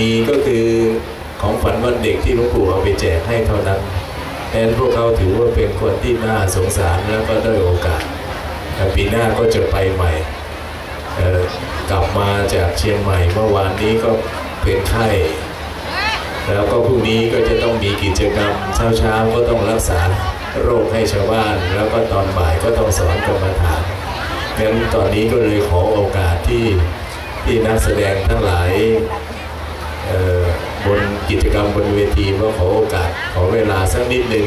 มีก็คือของฝันวันเด็กที่หลวงปู่เอาไปแจกให้เท่านั้นดังนั้นพวกเขาถือว่าเป็นคนที่น่าสงสารแล้วก็ได้โอกาสแต่ปีหน้าก็จะไปใหม่กลับมาจากเชียงใหม่เมื่อวานนี้ก็เป็นไข้แล้วก็พรุ่งนี้ก็จะต้องมีกิจกรรมเช้าๆก็ต้องรักษาโรคให้ชาวบ้าน แล้วก็ตอนบ่ายก็ต้องสอนกรรมฐานงั้นตอนนี้ก็เลยขอโอกาสที่ที่นักแสดงทั้งหลาย บนกิจกรรมบนเวทีว่าขอโอกาสขอเวลาสักนิดหนึ่ง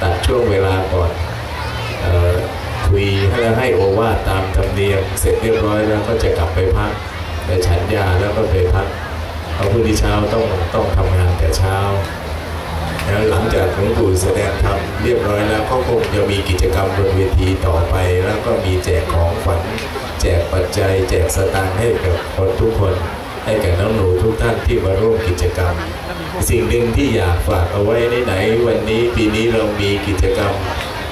ตัดช่วงเวลาก่อนคุยให้ให้โอวาทตามธรรมเนียมเสร็จเรียบร้อยแล้วก็จะกลับไปพักไปฉันยาแล้วก็ไปพักเพราะพรุ่งนี้เช้าต้องต้องทำงานแต่เช้าแล้วหลังจากหลวงปู่แสดงธรรมเรียบร้อยแล้วก็คงจะมีกิจกรรมบนเวทีต่อไป แล้วก็มีแจกของขวัญแจกปัจจัย แจกสตางค์ให้กับคนทุกคน ให้กับน้องหนูทุกท่านที่มาร่วมกิจกรรม สิ่งหนึ่งที่อยากฝากเอาไว้ในไหน วันนี้ปีนี้เรามีกิจกรรม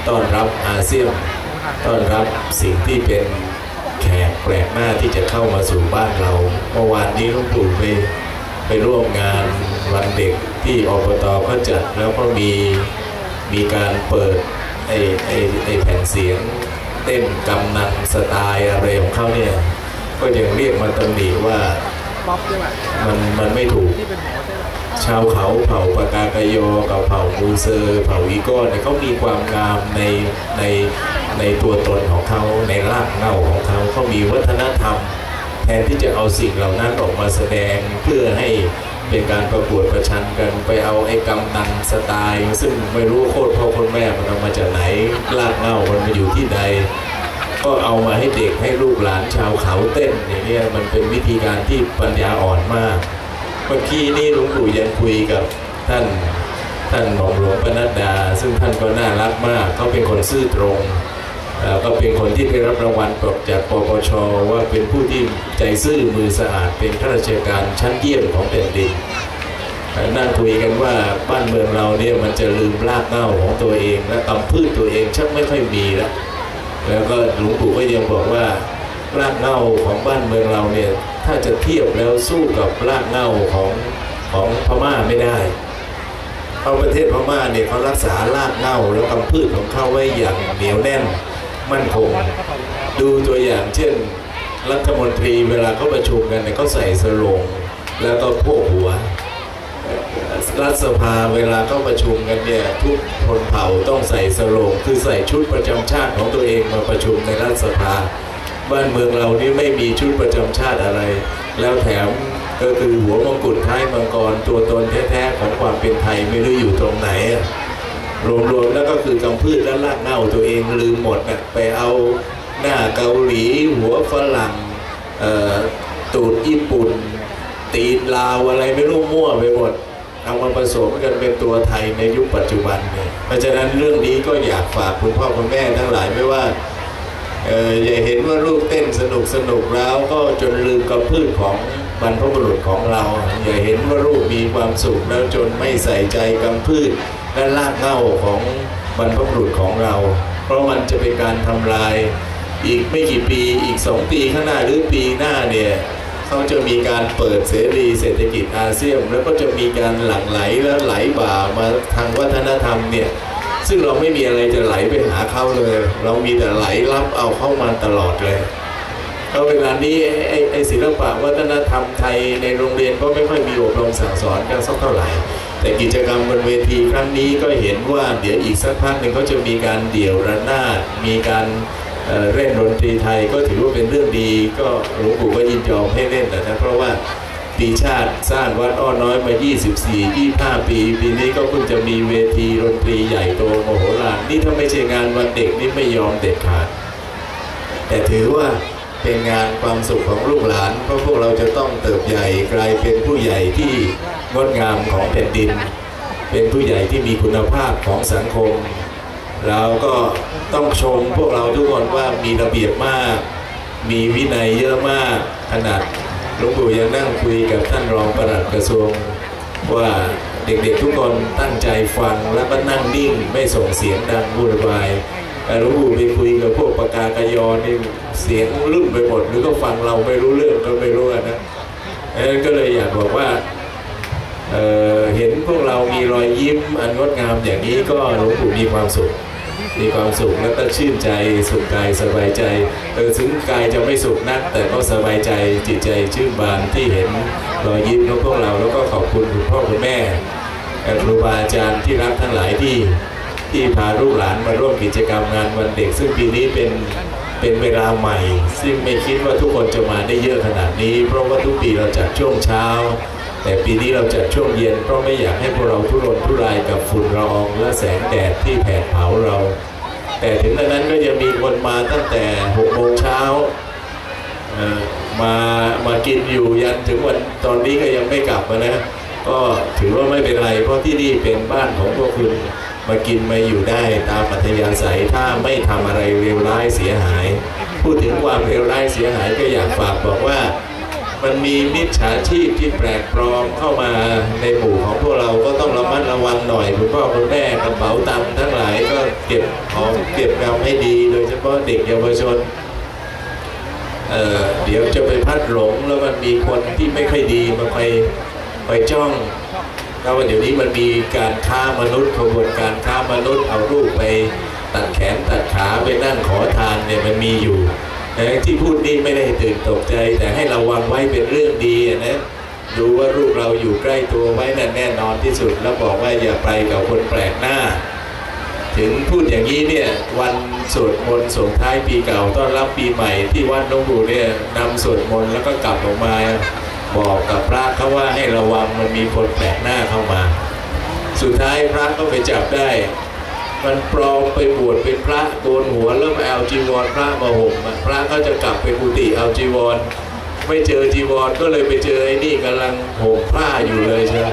ต้อนรับอาเซียนต้อนรับสิ่งที่เป็นแขกแปลกหน้าที่จะเข้ามาสู่บ้านเราเมื่อวานนี้ลวงปู่ไปไปร่วมงานวันเด็กที่อบตก็จัดแล้วก็มีมีการเปิดไอ้ไอ้ไอ้แผ่นเสียงเต้นกำนันสไตล์อะไรของเขาเนี่ยก็ยังเรียกมาตำหนิว่า ป๊อปด้วยมันมันไม่ถูกที่เป็นหมอเต้นชาวเขาเผ่าปากากยอกับเผ่ามูเซอร์เผ่าอีโก้เนี่ยเขามีความงามในในในตัวตนของเขาในรากเหง้าของเขาเขามีวัฒนธรรม แทนที่จะเอาสิ่งเหล่านั้นออกมาแสดงเพื่อให้เป็นการประกวดประชันกันไปเอาไอ้กำนันสไตล์ ซึ่งไม่รู้โคตรพ่อโคตรแม่มันเอามาจากไหนรากเหง้ามันมาอยู่ที่ใด ก็เอามาให้เด็กให้ลูกหลานชาวเขาเต้นอย่างเงี้ยมันเป็นวิธีการที่ปัญญาอ่อนมากเมื่อกี้นี่หลวงปู่ยังคุยกับท่านท่านหม่อมหลวงปนัดดา ซึ่งท่านก็น่ารักมากเขาเป็นคนซื่อตรงแล้วก็เป็นคนที่ได้รับรางวัลปจากปปชว่าเป็นผู้ที่ใจซื่อมือสะอาดเป็นข้าราชการชั้นเยี่ยมของแผ่นดินนั่งคุยกันว่าบ้านเมืองเราเนี่ยมันจะลืมรากเหง้าของตัวเอง และกำพืชตัวเองชักไม่ค่อยมีแล้ว แล้วก็หลวงปู่ก็ยังบอกว่ารากเหง้าของบ้านเมืองเราเนี่ยถ้าจะเทียบแล้วสู้กับรากเหง้าของของพม่าไม่ได้เพราะประเทศพม่าเนี่ยเขารักษารากเหง้าแล้วกำพืชของเขาไว้อย่างเหนียวแน่นมั่นคง ดูตัวอย่างเช่น รัฐมนตรีเวลาเขาประชุมกันเนี่ยเขาใส่สโลงแล้วก็โพกหัว รัฐสภาเวลาเข้าประชุมกันเนี่ยทุกคนเผ่าต้องใส่สโลงคือใส่ชุดประจำชาติของตัวเองมาประชุมในรัฐสภา บ้านเมืองเรานี่ไม่มีชุดประจำชาติอะไร แล้วแถมก็คือหัวมงกุฎท้ายมังกรตัวตนแท้ๆของความเป็นไทยไม่รู้อยู่ตรงไหนรวมๆแล้วก็คือกำพืชและรากเหง้าตัวเองลืมหมดนะไปเอาหน้าเกาหลี หัวฝรั่งตูดญี่ปุ่น ตีนลาวอะไรไม่รู้มั่วไปหมด เอามาผสมกันเป็นตัวไทยในยุคปัจจุบันเนี่ยเพราะฉะนั้นเรื่องนี้ก็อยากฝากคุณพ่อคุณแม่ทั้งหลายไม่ว่าเอออย่าเห็นว่าลูกเต้นสนุกสนุกแล้วก็จนลืมกับพืชของบรรพบุรุษของเรา อย่าเห็นว่าลูกมีความสุขแล้วจนไม่ใส่ใจกำพืชและรากเหง้าของบรรพบุรุษของเรา เพราะมันจะเป็นการทำลายอีกไม่กี่ปีอีกสองปีข้างหน้าหรือปีหน้าเนี่ย เขาจะมีการเปิดเสรีเศรษฐกิจอาเซียนแล้วก็จะมีการหลั่งไหลและไหลบ่ามาทางวัฒนธรรมเนี่ยซึ่งเราไม่มีอะไรจะไหลไปหาเขาเลย เรามีแต่ไหลรับเอาเข้ามาตลอดเลยแล้วเวลานี้ไอ้ไอ้ไอ้ศิลปะวัฒนธรรมไทยในโรงเรียนก็ไม่ค่อยมีอบรมสั่งสอนกันสักเท่าไหร่ แต่กิจกรรมบนเวทีครั้งนี้ก็เห็นว่าเดี๋ยวอีกสักพักหนึ่งเขาจะมีการเดี่ยวระนาดมีการ เอ่อเล่นดนตรีไทยก็ถือว่าเป็นเรื่องดี ก็หลวงปู่ก็ยินยอมให้เล่นนะนะเพราะว่าปีชาติสร้างวัดอ้อน้อยมา 24 25 ปี ปีนี้ก็เพิ่งจะมีเวทีดนตรีใหญ่โตมโหฬารนี่ถ้าไม่ใช่งานวันเด็กนี่ไม่ยอมเด็ดขาด แต่ถือว่าเป็นงานความสุขของลูกหลาน เพราะพวกเราจะต้องเติบใหญ่กลายเป็นผู้ใหญ่ที่งดงามของแผ่นดิน เป็นผู้ใหญ่ที่มีคุณภาพของสังคม เราก็ ต้องชมพวกเราทุกคนว่ามีระเบียบมาก มีวินัยเยอะมากขนาดหลวงปู่ยังนั่งคุยกับท่านรองปลัดกระทรวง ว่าเด็กๆทุกคนตั้งใจฟังแล้วก็นั่งนิ่งไม่ส่งเสียงดังวุ่นวายแต่หลวงปู่ไปคุยกับพวกปากากยอนี่เสียงรุ่นไปหมดหรือก็ฟังเราไม่รู้เรื่องก็ไม่รู้อะนะเออก็เลยอยากบอกว่าเออเห็นพวกเรามีรอยยิ้มอันงดงามอย่างนี้ก็หลวงปู่มีความสุข มีความสุขแล้วก็ชื่นใจสุขกายสบายใจเออถึงกายจะไม่สุขนัก แต่ก็สบายใจจิตใจชื่นบานที่เห็นรอยยิ้มของพวกเราแล้วก็ขอบคุณคุณพ่อคุณแม่ครูบาอาจารย์ที่รักทั้งหลายที่ที่พาลูกหลานมาร่วมกิจกรรมงานวันเด็ก ซึ่งปีนี้เป็นเป็นเวลาใหม่ ซึ่งไม่คิดว่าทุกคนจะมาได้เยอะขนาดนี้ เพราะว่าทุกปีเราจัดช่วงเช้า แต่ปีนี้เราจัดช่วงเย็นเพราะไม่อยากให้พวกเราทุรนทุรายกับฝุ่นละอองและแสงแดดที่แผดเผาเรา แต่ถึงตอนนั้นก็ยังมีคนมาตั้งแต่6โมงเช้ามามากินอยู่ยันถึงวันตอนนี้ก็ยังไม่กลับนะก็ถือว่าไม่เป็นไรเพราะที่นี่เป็นบ้านของพวกคุณมากินมาอยู่ได้ตามอัธยาศัยถ้าไม่ทำอะไรเลวร้ายเสียหาย พูดถึงความเลวร้ายเสียหายก็อยากฝากบอกว่า มันมีมิจฉาชีพที่แปลกปลอมเข้ามาในหมู่ของพวกเราก็ต้องระมัดระวังหน่อยคุณพ่อคุณแม่กระเป๋าตังค์ทั้งหลายก็เก็บของเก็บเราให้ดี โดยเฉพาะเด็กเยาวชนเเดี๋ยวจะไปพัดหลงแล้วมันมีคนที่ไม่ค่อยดีมาไปไปจ้องแล้วเดี๋ยวนี้มันมีการค้ามนุษย์ขบวนการค้ามนุษย์เอารูปไปตัดแขนตัดขาไปนั่งขอทานเนี่ยมันมีอยู่ แต่ที่พูดนี่ไม่ได้ตื่นตกใจ แต่ให้ระวังไว้เป็นเรื่องดีนะดูว่าลูกเราอยู่ใกล้ตัวไว้นั่นแน่นอนที่สุด แล้วบอกว่าอย่าไปกับคนแปลกหน้า ถึงพูดอย่างนี้เนี่ยวันสวดมนต์ส่งท้ายปีเก่าต้อนรับปีใหม่ที่วัดหลวงปู่เนี่ยนำสวดมนต์แล้วก็กลับออกมาบอกกับพระเขาว่าให้ระวังมันมีคนแปลกหน้าเข้ามา สุดท้ายพระก็ไปจับได้ มันปลอมไปบวชเป็นพระโกนหัวแล้วไปเอาจีวรพระมาห่มอะพระก็จะกลับไปกุฏิเอาจีวร ไม่เจอจีวรก็เลยไปเจอไอ้นี่กำลังห่มผ้าอยู่เลยใช่ไหม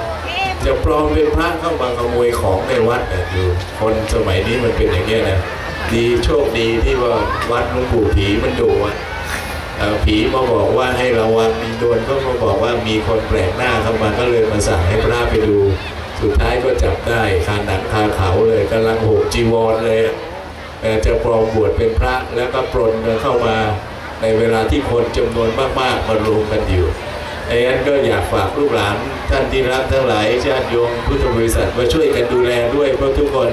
จะปลอมเป็นพระเข้ามาขโมยของในวัดเนี่ยดูคนสมัยนี้มันเป็นอย่างเงี้ยนะดีโชคดีที่ว่าวัดหลวงปู่ผีมันดุอะผีมาบอกว่าให้ระวังมีโดนก็มาบอกว่ามีคนแปลกหน้าเข้ามาก็เลยมาสั่งให้พระไปดู สุดท้ายก็จับได้คาหนังคาเขาเลยกำลังโหกจีวรเลยอะเอ่จะปลอมบวชเป็นพระแล้วก็ปลนเงินเข้ามาในเวลาที่คนจำนวนมากๆมารวมกันอยู่ไอ้นั้นก็อยากฝากลูกหลานท่านที่รักทั้งหลายญาติโยมพุทธบริษัทมาช่วยกันดูแลด้วยเพราะทุกคน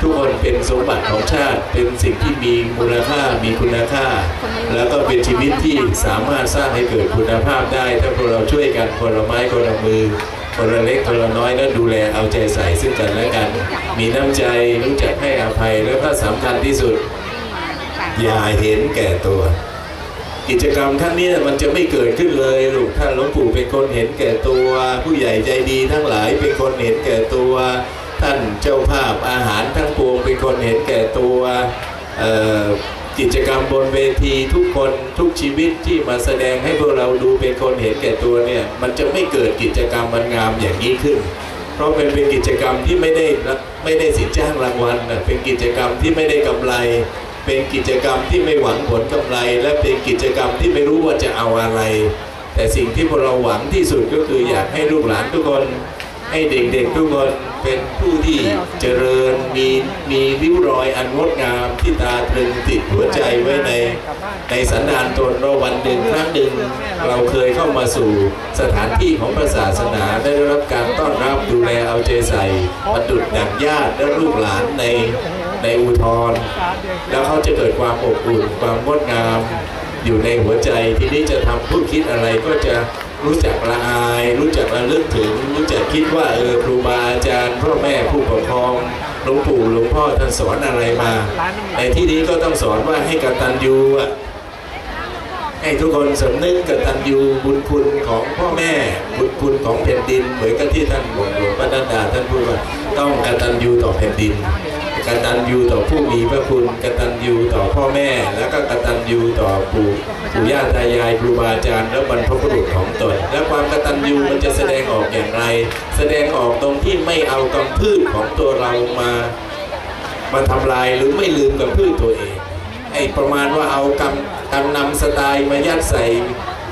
ทุกคนเป็นสมบัติของชาติเป็นสิ่งที่มีมูลค่ามีคุณค่า แล้วก็เป็นชีวิตที่สามารถสร้างให้เกิดคุณภาพได้ ถ้าพวกเราช่วยกันคนละไม้คนละมือ คนละเล็กคนละน้อยแล้วดูแลเอาใจใส่ซึ่งกันและกัน มีน้ำใจรู้จักให้อภัยแล้วก็สำคัญที่สุด อย่าเห็นแก่ตัว กิจกรรมท่านนี้มันจะไม่เกิดขึ้นเลยลูกท่านหลวงปู่เป็นคนเห็นแก่ตัว ผู้ใหญ่ใจดีทั้งหลายเป็นคนเห็นแก่ตัว ท่านเจ้าภาพอาหารทั้งปวงเป็นคนเห็นแก่ตัว กิจกรรมบนเวทีทุกคนทุกชีวิตที่มาแสดงให้พวกเราดูเป็นคนเห็นแก่ตัวเนี่ย มันจะไม่เกิดกิจกรรมมันงามอย่างนี้ขึ้น เพราะมันเป็นกิจกรรมที่ไม่ได้ไม่ได้สินจ้างรางวัลนะเป็นกิจกรรมที่ไม่ได้กำไร เป็นกิจกรรมที่ไม่หวังผลกำไร และเป็นกิจกรรมที่ไม่รู้ว่าจะเอาอะไร แต่สิ่งที่พวกเราหวังที่สุดก็คืออยากให้ลูกหลานทุกคน ให้เด็กๆทุกคนเป็นผู้ที่เจริญมีมีริ้วรอยอันงดงามที่ตาตรึงติดหัวใจไว้ในในสันดานตนเราวันหนึ่งครั้งหนึ่งเราเคยเข้ามาสู่สถานที่ของพระศาสนาได้รับการต้อนรับดูแลเอาใจใส่ประดุดดังญาติและลูกหลานในในอุทธรแล้วเขาจะเกิดความอบอุ่นความงดงามอยู่ในหัวใจ ที่นี้จะทำพูดคิดอะไรก็จะ รู้จักละอาย รู้จักระลึกถึง รู้จักคิดว่าเออครูบาอาจารย์พ่อแม่ผู้ปกครองหลวงปู่หลวงพ่อท่านสอนอะไรมาในที่นี้ก็ต้องสอนว่าให้กตัญญูอะให้ทุกคนสำนึกกตัญญูบุญคุณของพ่อแม่ บุญคุณของแผ่นดิน เหมือนกับที่ท่านหลวงหลวงพระนันดาท่านพูดว่าต้องกตัญญูต่อแผ่นดิน กตัญญูต่อผู้มีพระคุณกตัญญูต่อพ่อแม่ แล้วก็กตัญญูต่อปู่ปู่ย่าตายายครูบาอาจารย์และบรรพบุรุษของตน และความกตัญญูมันจะแสดงออกอย่างไร แสดงออกตรงที่ไม่เอากำพืชของตัวเรามามาทำลายหรือไม่ลืมกับพืชตัวเองไอ้ประมาณว่าเอากำกำนำสไตล์มายัดใส่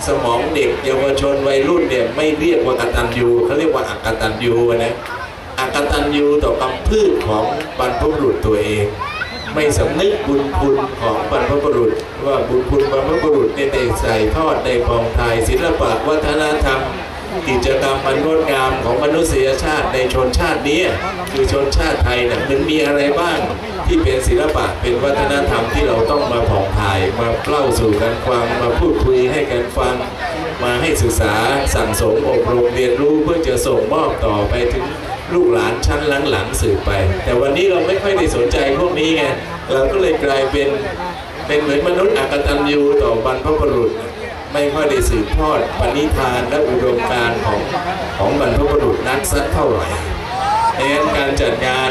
สมองเด็กเยาวชนวัยรุ่นเนี่ยไม่เรียกว่ากตัญญูเขาเรียกว่าอกตัญญูนะ อกตัญญูต่อกำพืชของบรรพบุรุษตัวเอง ไม่สำนึกบุญคุณของบรรพบุรุษ ว่าบุญคุณบรรพบุรุษเนี่ยได้ใส่ทอดได้ปองไทยศิลปะวัฒนธรรม กิจกรรมมันงดงามของมนุษยชาติในชนชาตินี้คือชนชาติไทยเนี่ยมันมีอะไรบ้างที่เป็นศิลปะเป็นวัฒนธรรมที่เราต้องมาผ่องถ่ายมาเล่าสู่กันฟังมาพูดคุยให้กันฟัง มาให้ศึกษาสั่งสมอบรมเรียนรู้เพื่อจะส่งมอบต่อไปถึง ลูกหลานชั้นหลังๆสืบไป แต่วันนี้เราไม่ค่อยได้สนใจพวกนี้ไงเราก็เลยกลายเป็นเป็นเหมือนมนุษย์อกตัญญูต่อบรรพบุรุษ ไม่ค่อยได้สืบทอดปณิธานและอุดมการณ์ของของบรรพบุรุษนักสักเท่าไหร่ดังนั้นการจัดงาน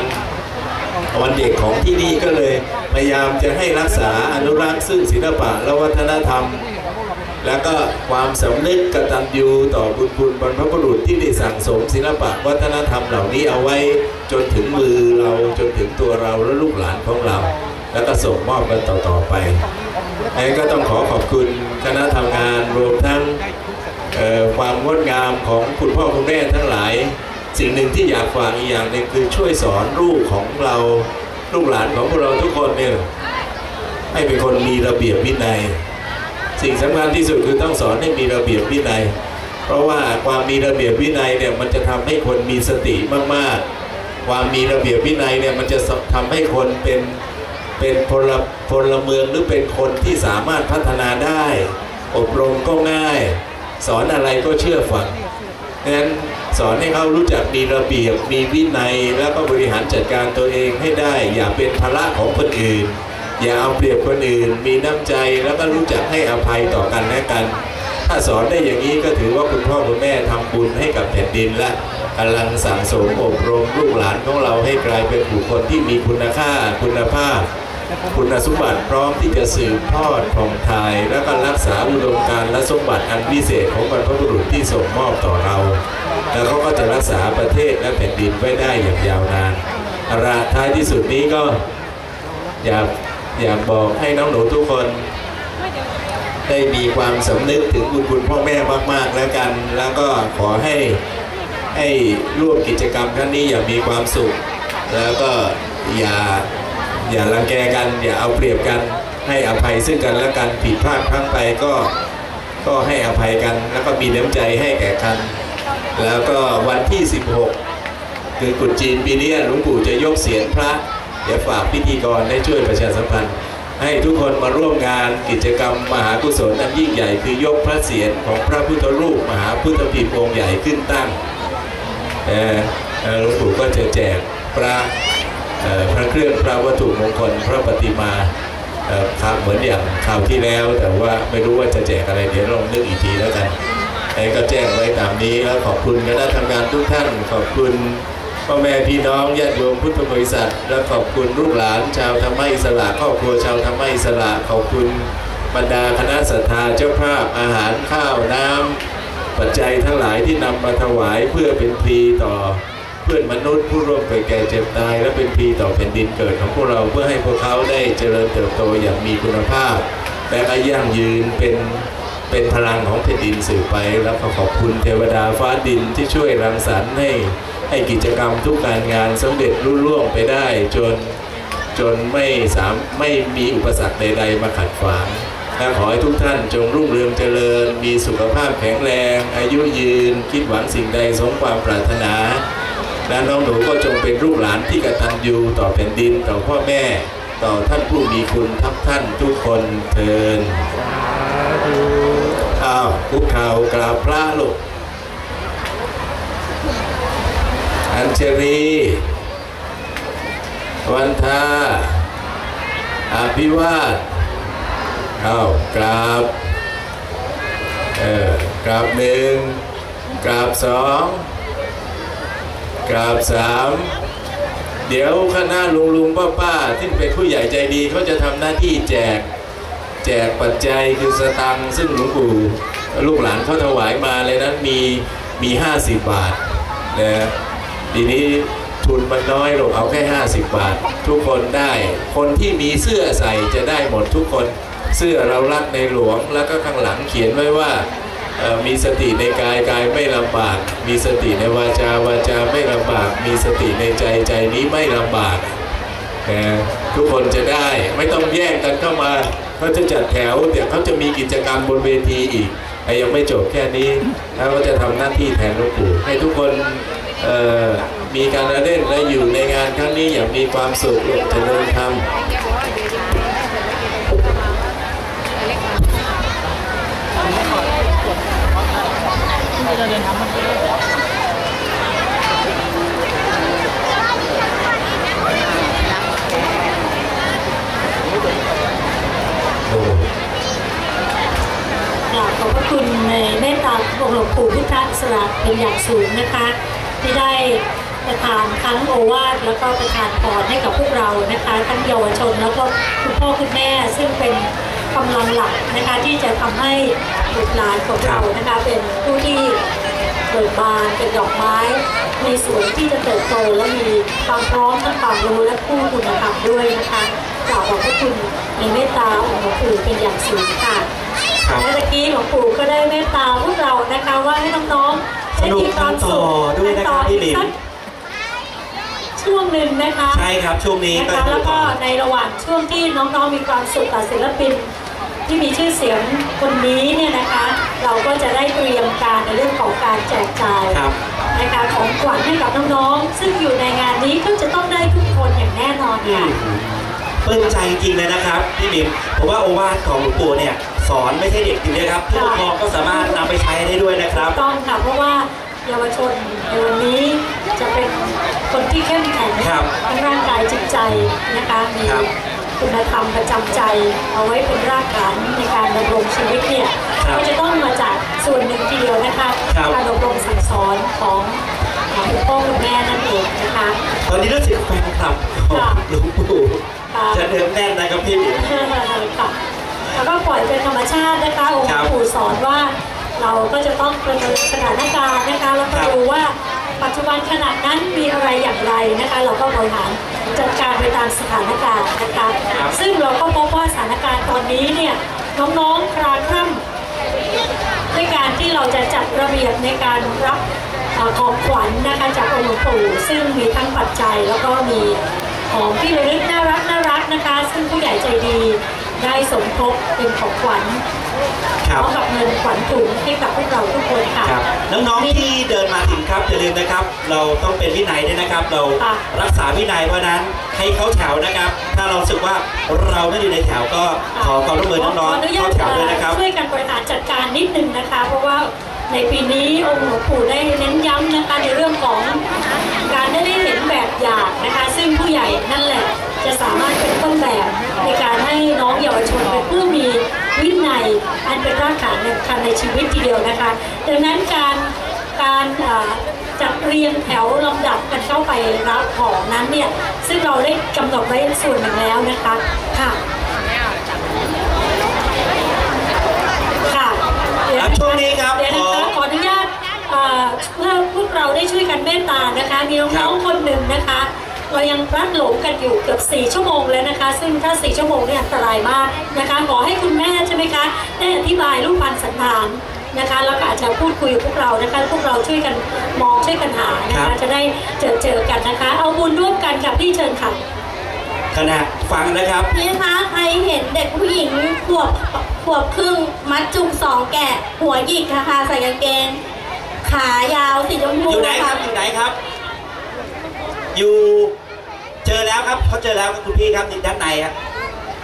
วันเด็กของที่นี่ก็เลยพยายามจะให้รักษาอนุรักษ์ซึ่งศิลปะและวัฒนธรรม แล้วก็ความสำนึกกตัญญูต่อบุญคุณบรรพบุรุษที่ได้สั่งสมศิลปะวัฒนธรรมเหล่านี้เอาไว้จนถึงมือเราจนถึงตัวเราและลูกหลานของเรา แล้วก็ส่งมอบกันต่อๆไปไอ้ก็ต้องขอขอบคุณคณะทำงานรวมทั้งความงดงามของคุณพ่อคุณแม่ทั้งหลาย สิ่งหนึ่งที่อยากฝากอีกอย่างหนึ่งคือช่วยสอนลูกของเราลูกหลานของพวกเราทุกคนเนี่ยให้เป็นคนมีระเบียบวินัย สิ่งสำคัญที่สุดคือต้องสอนให้มีระเบียบวินัย เพราะว่าความมีระเบียบวินัยเนี่ยมันจะทำให้คนมีสติมากๆ ความมีระเบียบวินัยเนี่ยมันจะทำให้คนเป็นเป็นพลพลเมืองหรือเป็นคนที่สามารถพัฒนาได้ อบรมก็ง่าย สอนอะไรก็เชื่อฟังดังนั้นสอนให้เขารู้จักมีระเบียบมีวินัย แล้วก็บริหารจัดการตัวเองให้ได้ อย่าเป็นภาระของคนอื่น อย่าเอาเปรียบคนอื่น มีน้ำใจแล้วก็รู้จักให้อภัยต่อกันและกัน ถ้าสอนได้อย่างนี้ก็ถือว่าคุณพ่อคุณแม่ทำบุญให้กับแผ่นดินและกำลังสั่งสมอบรมลูกหลานของเราให้กลายเป็นบุคคลที่มีคุณค่าคุณภาพ คุณสมบัติพร้อมที่จะสืบทอดผ่องทายและก็รักษาอุดมการและสมบัติอันวิเศษของบรรพบุรุษที่ส่งมอบต่อเรา แล้วเขาก็จะรักษาประเทศและแผ่นดินไว้ได้อย่างยาวนานอาราท้ายที่สุดนี้ก็อยาก อยากบอกให้น้องหนูทุกคน ได้มีความสำนึกถึงบุญคุณพ่อแม่มาก ๆ แล้วกัน แล้วก็ขอให้ให้ร่วมกิจกรรมครั้งนี้อย่างมีความสุข แล้วก็อย่าอย่ารังแกกัน อย่าเอาเปรียบกัน ให้อภัยซึ่งกันและกันผิดพลาดพลั้งไปก็ก็ให้อภัยกัน แล้วก็มีน้ำใจให้แก่กัน แล้วก็วันที่ 16 คือกุดจีนปีนี้หลวงปู่จะยกเสียงพระ เดี๋ยวฝากพิธีกรได้ช่วยประชาสัมพันธ์ ให้ทุกคนมาร่วมงานกิจกรรมมหากุศลอันยิ่งใหญ่ คือยกพระเศียรของพระพุทธรูปมหาพุทธพิมพ์องค์ใหญ่ขึ้นตั้งหลวงปู่ก็จะแจกพระเอ่อพระเครื่องพระวัตถุมงคลพระปฏิมาเอ่อครับเหมือนอย่างคราวที่แล้ว แต่ว่าไม่รู้ว่าจะแจกอะไรเดี๋ยวลองนึกอีกทีแล้วกันไอ้ก็แจ้งไว้ตามนี้แล้วขอบคุณคณะทำงานทุกท่านขอบคุณ พ่อแม่พี่น้องญาติโยมพุทธบริษัท และขอบคุณลูกหลานชาวธรรมอิสระครอบครัวชาวธรรมอิสระขอบคุณบรรดาคณะศรัทธาเจ้าภาพอาหารข้าวน้ำปัจจัยทั้งหลายที่นำมาถวายเพื่อเป็นพรีต่อเพื่อนมนุษย์ผู้ร่วมเกิดแก่เจ็บตาย และเป็นพรีต่อแผ่นดินเกิดของพวกเราเพื่อให้พวกเขาได้เจริญเติบโตอย่างมีคุณภาพและก็ยั่งยืนเป็นเป็นพลังของแผ่นดินสื่อไป แล้วก็ขอบคุณเทวดาฟ้าดินที่ช่วยรังสรรค์ให้ ให้กิจกรรมทุกการงานสำเร็จรุ่ล่วงไปได้จนจนไม่สามไม่มีอุปสรรคใด ๆ มาขัดขวางและขอให้ทุกท่านจงรุ่งเรืองเจริญ มีสุขภาพแข็งแรง อายุยืน คิดหวังสิ่งใดสมความปรารถนาและน้องหนูก็จงเป็นลูกหลานที่กตัญญูต่อแผ่นดินต่อพ่อแม่ ต่อท่านผู้มีคุณทักท่านทุกคนเทินอ้าวคุกเข่ากราบพระลูก อัญเชรีวันทาอภิวาสอ้ากราบเออกราบหนึ่งกราบสองกราบสามเดี๋ยวคณะลุงลุงป้าป้าที่เป็นผู้ใหญ่ใจดีเขาจะทำหน้าที่แจกแจกปัจจัยคือสตังซึ่งหลวงปู่ลูกหลานเขาถวายมาเลยนั้นมีมี 50 บาทนะ ทีนี้ทุนมันน้อยลงเอาแค่ 50 บาท ทุกคนได้ คนที่มีเสื้อใส่จะได้หมดทุกคน เสื้อเรารักในหลวง แล้วก็ข้างหลังเขียนไว้ว่ามีสติในกายกายไม่ลำบาก มีสติในวาจาวาจาไม่ลำบาก มีสติในใจใจนี้ไม่ลำบากนะทุกคนจะได้ไม่ต้องแย่งกันเข้ามาเขาจะจัดแถวเดี๋ยวเขาจะมีกิจกรรมบนเวทีอีกแต่ยังไม่จบแค่นี้แล้วก็จะทำหน้าที่แทนหลวงปู่ให้ทุกคน มีการละเล่นและอยู่ในงานครั้งนี้อย่างมีความสุขเจริญธรรมขอบพระคุณในเมตตาของหลวงปู่พุทธอิสระเป็นอย่างสูงนะคะ ที่ได้ประทานทั้งโอวาทแล้วก็ประทานพรให้กับพวกเรานะคะทั้งเยาวชนแล้วก็คุณพ่อคุณแม่ซึ่งเป็นกำลังหลักนะคะที่จะทำให้บุตรหลานของเรานะคะเป็นผู้ที่เบิกบานเป็นดอกไม้ ในสวนที่จะเติบโตและมีความพร้อมทั้งความรู้และผู้คุณธรรมด้วยนะคะกราบขอบพระคุณในเมตตาของหลวงปู่เป็นอย่างสูงค่ะครับเมื่อกี้หลวงปู่ก็ได้เมตตาพวกเรานะคะว่าให้น้องๆ สนุกกันต่อด้วยนะครับพี่หลินสักช่วงหนึ่งนะคะใช่ครับช่วงนี้นะก็คะจะแล้วก็ในระหว่างช่วงที่น้องๆมีความสุขกับศิลปินที่มีชื่อเสียงคนนี้เนี่ยนะคะ เราก็จะได้เตรียมการในเรื่องของการแจกจ่ายครับนะคะของขวัญให้กับน้องๆซึ่งอยู่ในงานนี้ก็จะต้องได้ทุกคนอย่างแน่นอนอืค่ะมปลื้มใจจริงๆเลยนะครับพี่บิมผมว่าโอวาทของหลวงปู่เนี่ย สอนไม่ใช่เด็กอย่างเดียวครับผู้ปกครองก็สามารถนำไปใช้ได้ด้วยนะครับ ต้องค่ะเพราะว่าเยาวชนในวันนี้จะเป็นคนที่เข้มแข็งครับทั้งร่างกายจิตใจนะคะมีครับ คุณธรรมประจำใจ เอาไว้เป็นรากฐานในการดำรงชีวิตเนี่ยครับก็จะต้องมาจากส่วนหนึ่งทีเดียวนะคะครับ การอบรมสั่งสอนของของคุณพ่อคุณแม่นั่นเองนะคะ ตอนนี้รู้สึกแฟนคลับของค่ะหลวงปู่ค่ะจะเดิมแน่นนะครับพี่บิมค่ะ แล้วก็ปล่อยเป็นธรรมชาตินะคะองค์ครับปู่สอนว่า เราก็จะต้องประเมินสถานการณ์นะคะแล้วก็ครับดูว่าปัจจุบันขณะนั้นมีอะไรอย่างไรนะคะ เราก็บริหารจัดการไปตามสถานการณ์นะคะครับซึ่งเราก็พบว่าสถานการณ์ตอนนี้เนี่ยน้องๆคลาคล่ำด้วยการที่เราจะจัดระเบียบในการรับเอ่อของขวัญนะคะจากองค์หลวงปู่ซึ่งมีทั้งปัจจัยแล้วก็มีของที่ระลึกน่ารักน่ารักนะคะ ซึ่งผู้ใหญ่ใจดี ได้สมทบเป็นของขวัญคพรับร้อมกับเงินขวัญถุงให้กับพวกเราทุกคนค่ะ ครับน้องๆที่เดินมาถึงครับอย่าลืมนะครับ เราต้องเป็นวินัยด้วยนะครับ เราค่ะ รักษาวินัยเพราะฉะนั้นให้เข้าแถวนะครับ ถ้าเรารู้สึกว่าเราไม่อยู่ในแถวก็ขอความร่วมมือน้องขออนุๆญาเข้าตแถวด้วยนะครับ ช่วยกันบริหารจัดการนิดนึงนะคะ เพราะว่าในปีนี้องค์หลวงปู่ได้เน้นย้ำนะคะในเรื่องของการได้เห็นแบบอย่างนะคะ ซึ่งผู้ใหญ่นั่นแหละ จะสามารถเป็นต้นแบบในการให้น้องเยาวชนเป็นผู้มีวินัยอันเป็นรากฐานสำคัญในชีวิตทีเดียวนะคะ ดังนั้นการการเอ่อจัดเรียงแถวลำดับกันเข้าไปรับของนั้นเนี่ยซึ่งเราได้กำหนดไว้ส่วนหนึ่งแล้วนะคะค่ะค่ะเดี๋ยครับช่วงนี้ครับเดี๋ยวนะคะขอขออนุญาตเอ่อเพื่อพวกเราได้ช่วยกันเมตตานะคะมีครัน้องบๆคนหนึ่งนะคะ เรายังพลัดหลงกันอยู่เกือบ 4 ชั่วโมงแล้วนะคะ ซึ่งถ้า 4 ชั่วโมงเนี่ยอันตรายมากนะคะ ขอให้คุณแม่ใช่ไหมคะ ได้อธิบายรูปพันธ์สันฐานนะคะแล้วก็อาจจะพูดคุยกับพวกเรานะคะ พวกเราช่วยกันมองช่วยกันหานะครัคะบจะได้เจอเจอกันนะคะ เอาบุญร่วมกันกับพี่เชิญค่ะขณะฟังนะครับนี่นะคะใครเห็นเด็กผู้หญิงขวบขวบครึ่งมัดจุกสองแกะหัวหยิกนะคะใส่กางเกงขายาวสีชมพูอยู่ไหนคค่ะรับอยู่ไหนครับ อยู่ เจอแล้วครับเขาเจอแล้วครับคุณพี่ครับนี่ด้านในครับ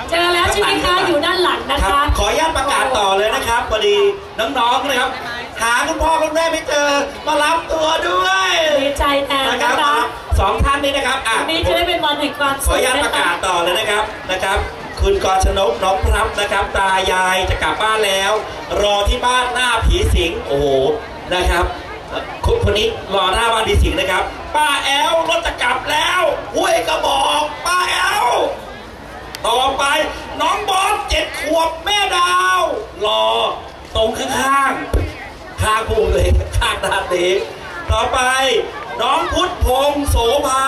เจอแล้วใช่ไหมคะอยู่ด้านหลังนะครัคะ บขออนุญาตประกาศต่อเลยนะครับพอดีน้องๆนะครับ หาคุณพ่อคุณแม่ไม่เจอมารับตัวด้วยดีใจแทนนะครันะบคะสองท่านนี้นะครับอะ วันนี้จะได้เป็นวันแห่งความขสุอขอนุญาตนะประคะ กาศต่อเลยนะครับนะครับ คุณกรชนกน้องพรับนะครับ ตายายจะกลับบ้านแล้ว รอที่บ้านหน้าผีสิงโอ้โหนะครับเอ่อ คนคนนี้รอหน้าบ้านผีสิงนะครับ ป้าแอลรถจะกลับแล้วห้วยกระบอก ป้าแอลต่อไปน้องบอสเจ็ดขวบแม่ดาว รอตรงข้างๆข้างภูมิเลยข้างด้านนี้ต่อไปน้องพุทธพงศ์โสภา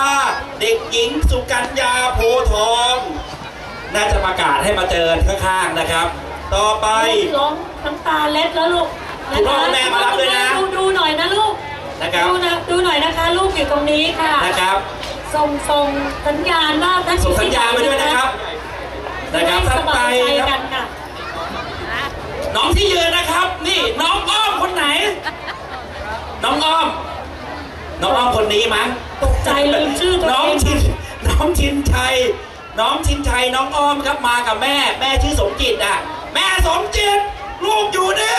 เด็กหญิงสุกัญญาโพทอง น่าจะประกาศให้มาเจอข้างๆนะครับ ต่อไปร้องน้ำตาเล็ดแล้วลูก คุณพ่อคุณแม่มารับด้วยนะ ดูดูหน่อยนะลูกนะครับ ดูนะดูหน่อยนะคะ ลูกอยู่ตรงนี้ค่ะนะครับ ส่งส่งสัญญาณว่าท่านส่งสัญญาณไปด้วยนะครับจะนะครับได้ท่าสนไปบายใจคกัรับนค่ะน้องที่ยืนนะครับ นี่น้องอ้อมคนไหน น้องอ้อม น้องอ้อมคนนี้มั้งตกใจลืมชื่อตัวน้องเองชินน้องชินชัย น้องชินชัยน้องอ้อมครับมากับแม่ แม่ชื่อสมจิตอะ แม่สมจิต ลูกอยู่นี่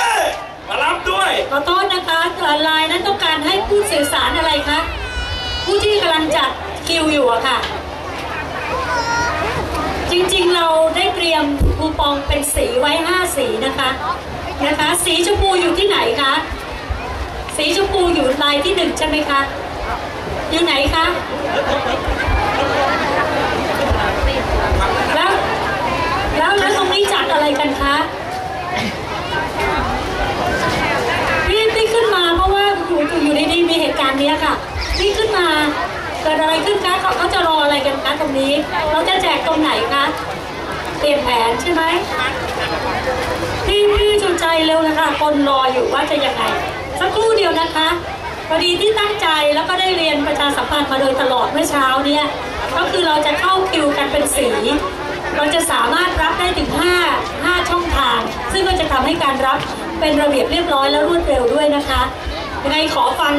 มารับด้วย ขอโทษนะคะไลน์นั้นต้องการให้ผู้สื่อสารอะไรคะ ผู้ที่กำลังจัดคิวอยู่อะค่ะ จริงๆเราได้เตรียมคูปองเป็นสีไว้ 5 สีนะคะนะคะ สีชมพูอยู่ที่ไหนคะ สีชมพูอยู่ลายที่หนึ่งใช่ไหมคะ อยู่ไหนคะ แล้วแล้วแล้วตรงนี้จัดอะไรกันคะ พี่พี่ขึ้นมาเพราะว่า อยู่อยู่ดีๆมีเหตุการณ์เนี้ยค่ะพี่ขึ้นมาเกิดอะไรขึ้นคะเขาจะรออะไรกันคะตรงนี้ เราจะแจกตรงไหนคะเปลี่ยนแผนใช่ไหมพี่พี่จุใจเร็วนะคะคนรออยู่ว่าจะยังไงสักครู่เดียวนะคะพอดีที่ตั้งใจแล้วก็ได้เรียนประชาสัมพันธ์มาโดยตลอดเมื่อเช้าเนี่ยก็คือเราจะเข้าคิวกันเป็นสี เราจะสามารถรับได้ถึง 5 5 ช่องทาง ซึ่งก็จะทำให้การรับเป็นระเบียบเรียบร้อยและรวดเร็วด้วยนะคะ ยังไงขอฟัง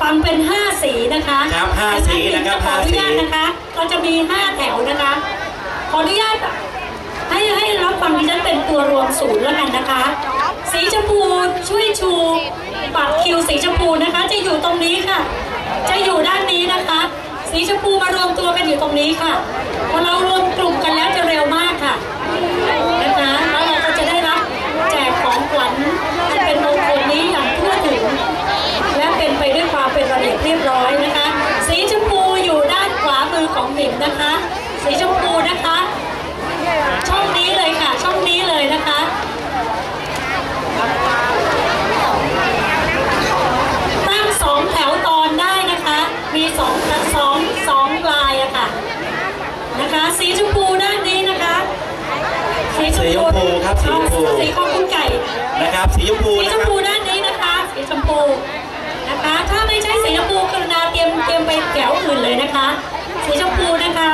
ฟังเป็น 5 สีนะคะครับห้าสีนะครับขออนุญาตห้าสีนะคะเราจะมี 5 แถวนะคะ ขออนุญาตให้ให้รับฟังดิฉันเป็นตัวรวมศูนย์แล้วกันนะคะ สีชมพูช่วยชูบัตรคิวสีชมพูนะคะ จะอยู่ตรงนี้ค่ะ จะอยู่ด้านนี้นะคะ สีชมพูมารวมตัวกันอยู่ตรงนี้ค่ะพอเรารวมกลุ่มกันแล้วจะเร็วมากค่ะนะคะแล้วเราก็จะได้รับแจกของขวัญ ระเบียบเรียบร้อยนะคะ สีชมพูอยู่ด้านขวามือของหมิมนะคะ สีชมพูนะคะ ช่องนี้เลยค่ะ ช่องนี้เลยนะคะตั้งสองแถวตอนได้นะคะ มีสองสองสองลายอะค่ะนะคะ สีชมพูด้านนี้นะคะ สีชมพูครับสีชมพูสีของคุณไก่นะครับ สีชมพูสีนะ ช ค ม รับ พูด้านนี้นะคะ สีชมพูนะคะ ถ้าไม่ใช่สีชมพูกรุณาเตรียมเตรียมไปแถวอื่นเลยนะคะ สีชมพูนะคะ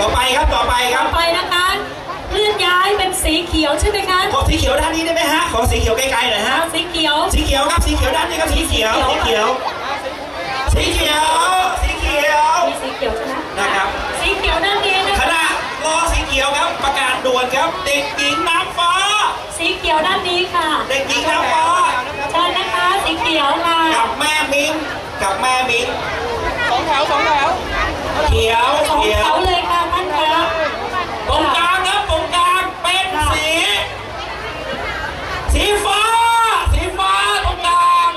ต่อไปครับต่อไปคต่รัอบไปนะคะเลื่อนย้ายเป็นสีเขียวใช่ไหมคะขอสีเขียวด้านนี้ได้ไหมฮะ ขอสีเขียวใกล้ๆหน่อยฮะเอาสีเขียว สีเขียวครับ สีเขียวด้านนี้ครับ สีเขียว สีเขียว สีเขียว สีเขียวมีสีเขียวใช่ไหมนะครับ สีเขียวด้านนี้นะขคะณะรอสีเขียวครับ ประกาศด่วนครับ เด็กหญิงน้ำฟ้า สีเขียวด้านนี้ค่ะ เด็กหญิงน้ำฟ้าเชิญนะคะ สีเขียวค่ะ กับแม่มิ้ง กับแม่มิ้งสองแถวสองแถว เขียวสองเขียแถววเลยค่ะท่านคะ ตรงกลางครับตรงกลางเป็นสี สีฟ้า สีฟ้าตรงกลาง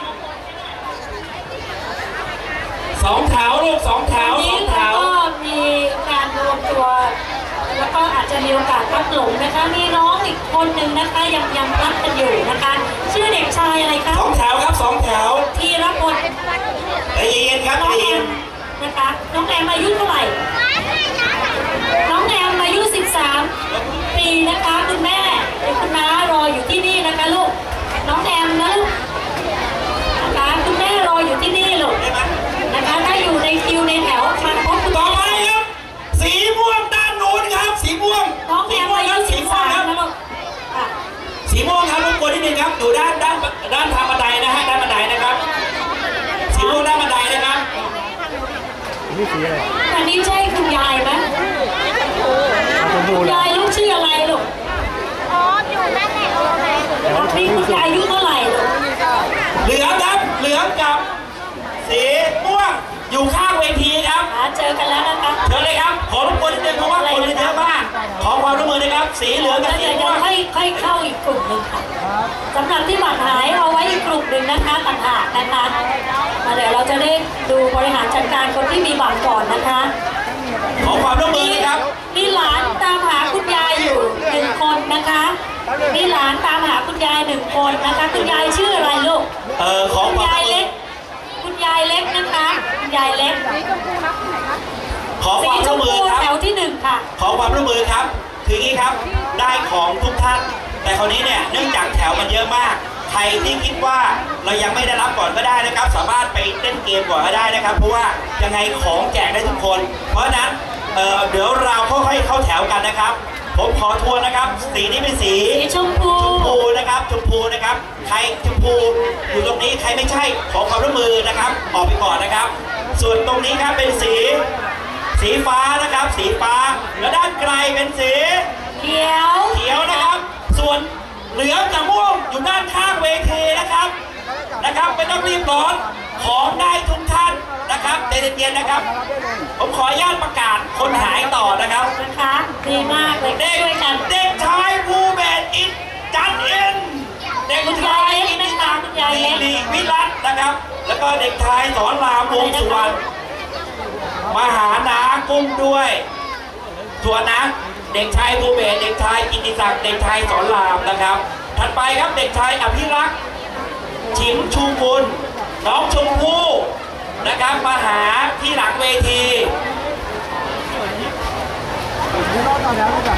สองแถวลูกสองแถววันสนี้องแถเราวก็มีการรวมตัว แล้วก็อาจจะมีโอกาสพลัดหลงนะคะ มีน้องอีกคนหนึ่งนะคะยังยังพลัดกันอยู่นะคะ ชื่อเด็กชายอะไรคะสองแถวครับสองแถวธีรพลใจเย็นครับน้องใจแอเย็นมนะคะ น้องแอมอายุเท่าไหร่ น้องแอมอายุ 13 ปีนะคะคุณแม่เดี๋ยวคุณน้ารออยู่ที่นี่นะคะลูก น้องแอมนะลูกนะคะคุณแม่รออยู่ที่นี่ลูกได้ไหมนะคะถ้าอยู่ในคิวในแถวมาพบคุณต่อแม่ไปครับสีม่วงด้านโน้นครับ สีม่วงน้องแอสีมม่วงอาคยุรับสีม่วงครับ13นะลูกค่ะสีม่วงครับรบกวนนิดนึงครับอยู่ด้านด้านด้านทางบันไดนะฮะด้านบันไดนะครับ สีม่วงด้านบันไดนะครับอันนี้ใช่คุณยายไหม คุณยายลูกชื่ออะไรลูกอ๋ออยู่นั่นแหละโอเคนี่คุณยายอายุเท่าไหร่ลูกเหลืองครับเหลืองกับสีม่วงอยู่ข้างเวทีครับหาเจอกันแล้วนะคะเชิญเลยครับขอรบกวนนิดนึงเพราะว่าคนเยอะมากขอความร่วมมือนะครับ สีเหลืองกับแล้วสีเดี๋ยวม่วงค่อยค่อยเข้าอีกกลุ่มหนึ่งค่ะสำหรับที่บัตรหายเอาไว้อีกกลุ่มหนึ่งนะคะต่างหากนะคะมาเดี๋ยวเราจะได้ดูบริหารจัดการคนที่มีบัตรก่อนนะคะ ขอความร่วมมือมีนะครับ มีหลานตามหาคุณยายอยู่หนึ่งคนนะคะ มีหลานตามหาคุณยายหนึ่งคนนะคะ คุณยายชื่ออะไรลูก เอ่อขอคุณความยายเล็ก คุณยายเล็กนะคะ คุณยายเล็ก ขอคสีวามชร่วมมมืพูอครับแถวที่หนึ่งค่ะ ขอความร่วมมือครับ คืออย่างนี้ครับ ได้ของทุกท่าน แต่คราวนี้เนี่ย เนื่องจากแถวมันเยอะมาก ใครที่คิดว่าเรายังไม่ได้รับก่อนก็ได้นะครับ สามารถไปเล่นเกมก่อนก็ได้นะครับ เพราะว่ายังไงของแจกได้ทุกคน เพราะฉะนั้นเอ่อเดี๋ยวเราค่อยๆเข้าแถวกันนะครับผผมขอทวนนะครับ สีนี้เป็นสีสีชมพูชมพูนะครับชมพูนะครับ ใครชมพูอยู่ตรงนี้ใครไม่ใช่ขอความร่วมมือนะครับ ออกไปก่อนนะครับ ส่วนตรงนี้ครับเป็นสี สีฟ้านะครับ สีฟ้า และด้านไกลเป็นสี เขียวเขียวนะครับ ส่วน เหลืองกับม่วงอยู่ด้านข้างเวทีนะครับนะครับไม่ต้องรีบร้อนของได้ทุกท่านนะครับใจเย็นๆนะครับ ผมขออนุญาตประกาศคนหายต่อนะครับนะคะดีมากเลยเด็กช่วยกันเด็กชายภูเบศอินจันเอ็นเด็กชายอินตังลีลีวิรัตนะครับ แล้วก็เด็กชายสอนรามวงสุวรรณมาหานากุ้งด้วยส่วนนะ เด็กชายภูเบศเด็กชายกิติศักดิ์เด็กชายสอนรามนะครับ ถัดไปครับเด็กชายอภิรักษ์ชิมชูบุญน้องชมพู่นะครับมาหาที่หลังเวที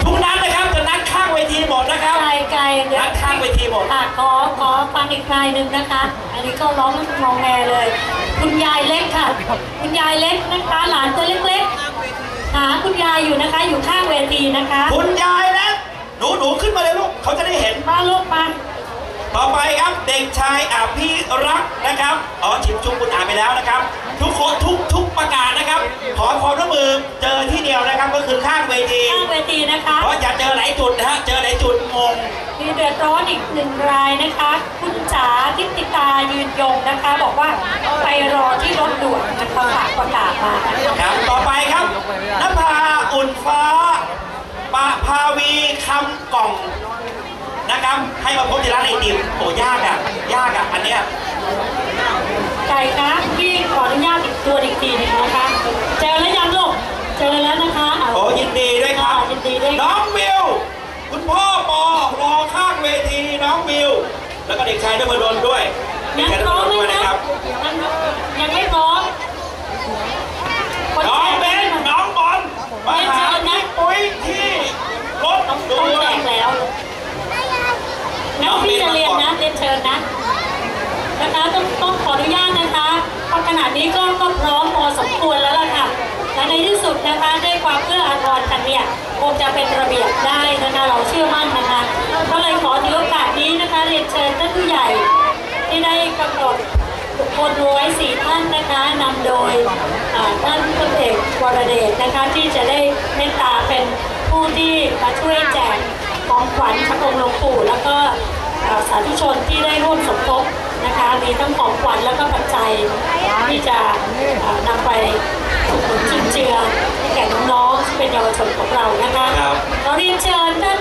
ทุกนั้นนะครับจะนัดข้างเวทีหมดนะครับไกลไกลเดี๋ยวนัดข้างเวทีหมดค่ะขอขอฟังอีกรายหนึ่งนะคะ อันนี้ก็ร้องงองแงเลย คุณยายเล็กค่ะ คุณยายเล็กนะคะหลานตัวเล็กๆหาคุณยายอยู่นะคะ อยู่ข้างเวทีนะคะ คุณยายนะหนูหนูขึ้นมาเลยลูกเขาจะได้เห็นมาลูกมาต่อไปครับเด็กชายอภิรักษ์นะครับอ๋อชิมชุบคุณอ่านไปแล้วนะครับ ทุกคนทุกทุกประกาศนะครับ ขอความร่วมมือเจอที่เดียวนะครับ ก็คือข้างเวทีข้างเวทีนะคะเพราะอย่าเจอหลายจุดนะฮะเจอหลายจุดงง มีเดือดร้อนอีกหนึ่งรายนะคะ คุณจ๋าทิติตายืนยงนะคะ บอกว่าไปรอที่รถด่วนนะคะฝากประกาศมานะคะครับต่อไปครับนภาอุ่นฟ้าปะภาวีคำกล่องนะครับ ให้มาพบที่ร้านไอติมโอ้ยากอะ ยากอะ อันเนี้ยไก่คะพี่ขออนุญาตอีกตัวอีกทีหนึงนะคะ เจอแล้วยังลูก เจอแล้วนะคะเอา โอ้ยินดีด้วยครับ ยินดีด้วย น้องมิวคุณพ่อปอรอข้างเว ทีน้องมิว แล้วก็เด็กชายนพดลด้วยเด็กยังชายนพพร้อมดลไหมด้วยนะคครัรับบยังยังไม่พร้อมคนน้องเบแรนกน้องบอลมาหาพี่ปุ้ยที่รถต้องด่ต้องวแจนกแล้วงั้นพี่จะเรียนนะเรียนเชิญนะนะคะต้องต้องขออนุญาตนะคะเพราะขณะนี้ก็ก็พร้อมพอสมควรแล้วล่ะค่ะ และในที่สุดนะคะด้วยความเพื่ออาทรกันเนี่ยคงจะเป็นระเบียบได้นะคะเราเชื่อมั่นนะคะก็เลยขอถือโอกาสนี้นะคะเรียนเชิญท่านผู้ใหญ่ที่ได้กำหนดบุคคลไว้สี่ท่านนะคะนำโดยท่านพลเอกวรเดชนะคะที่จะได้เมตตาเป็นผู้ที่มาช่วยแจกของขวัญพระองค์หลวงปู่แล้วก็ สาธุชนที่ได้ร่วมสมทบนะคะมีทั้งของขวัญแล้วก็ปัจจัยที่จะอ่านำไปอุดหนุนจุนเจือให้แก่น้องๆที่เป็นเยาวชนของเรานะคะครับเราเรียนเชิญท่าน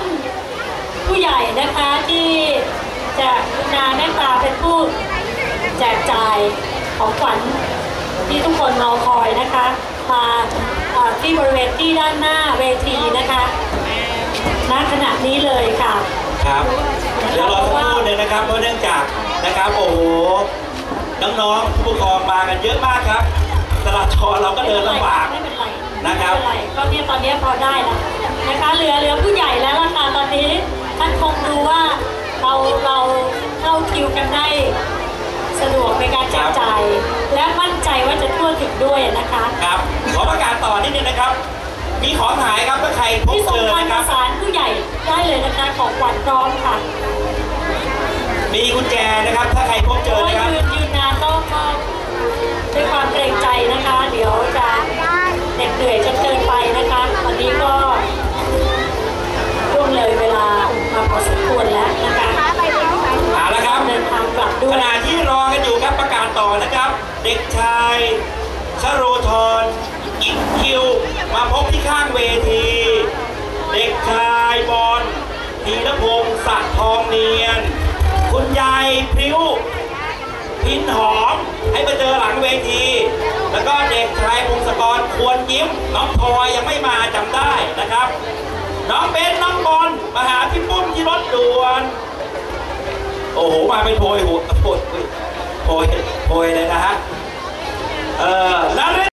ผู้ใหญ่นะคะที่จะกรุณาเมตตาเป็นผู้แจกจ่ายของขวัญที่ทุกคนรอคอยนะคะ มาเอ่อที่บริเวณที่ด้านหน้าเวทีนะคะณขณะนี้เลยค่ะ ครับเดี๋ยวรอสักครู่หนึงนะครับเพราะเนื่องจากนะครับโอ้โหน้องๆผู้ปกครองมากันเยอะมากครับตลาดชอเราก็เดินลำบากไม่เป็นไรนะครับไม่เป็นไรก็เนี่ยตอนนี้พอได้แล้วนะคะเหลือเหลือผู้ใหญ่แล้วล่ะค่ะตอนนี้ท่านคงดูว่าเราเราเข้าคิวกันได้สะดวกในการแจกจ่ายและมั่นใจว่าจะทั่วถึงด้วยนะคะครับขอประกาศต่อนิดนึงนะครับ มีของหายครับถ้าใครพบที่เจอสำคัญนะคปรับ มีกุญแจนะครับ ถ้าใครพบเจโอ้อยนะครับ ยืนยืนนานก็ก็ด้วยความเกรงใจนะคะ เดี๋ยวจะเหน็ดเหนื่อยจนเกินไปนะคะตอนนี้ก็ล่วงเลยเวลามาพอสมควรแล้วนะคะเอาละครับเดินทางกลับด้ขวยณะที่รอกันอยู่ครับประกาศต่อนะครับ เด็กชายชโรธรอินคิว มาพบที่ข้างเวที เด็กชายบอลธีรพงศ์สัตย์ทองเนียน คุณยายพริ้วพินหอม ให้มาเจอหลังเวที แล้วก็เด็กชายพงศกรควรยิ้ม น้องพลอยยังไม่มาจำได้นะครับ น้องเบนน้องบอลมาหาพี่ปุ้มที่รถด่วน โอ้โห มาเป็นโพยหัวโพยโพยโพยเลยนะฮะ เออนาเร